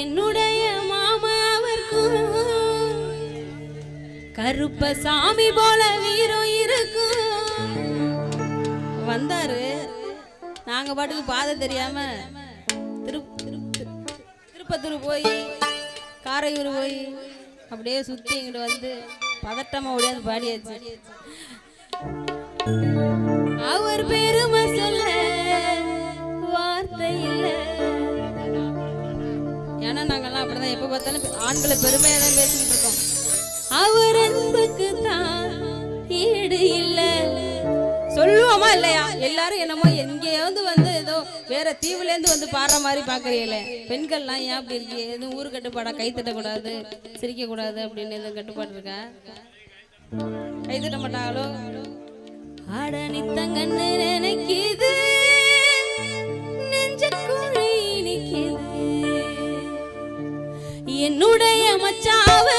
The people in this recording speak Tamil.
என்னுடைய மாமா மாமாவர்க்கும் கருப்ப சாமி போல வீரம் இருக்கும் வந்தாரு. நாங்க பாட்டுக்கு பாதை தெரியாம திருப்பத்தூர் போய் காரையூர் போய் அப்படியே சுத்தி எங்கிட்ட வந்து பதட்டமா ஒடியாது பாடியாச்சு. அவர் பெருமை சொல்ல ஆண்களை பெருமையா தான் பேசிட்டு இருக்கோம். அவர் அன்புக்கு தான் ஈடு இல்ல. சொல்லுவோமா இல்லையா? எல்லாரும் என்னமோ எங்கேயாவது வந்து ஏதோ வேற தீவுல இருந்து வந்து பாடுற மாதிரி பாக்குறீங்களே பெண்கள்லாம் ஏன் அப்படி இருக்கு? எதுவும் ஊரு கட்டுப்பாடா? கை தட்டக்கூடாது சிரிக்க கூடாது அப்படின்னு எதுவும் கட்டுப்பாடு இருக்கா? கை தட்ட மாட்டாங்களோ? ஆட நித்தங்கன்னு நினைக்கிது. என்னுடைய மச்சாவ.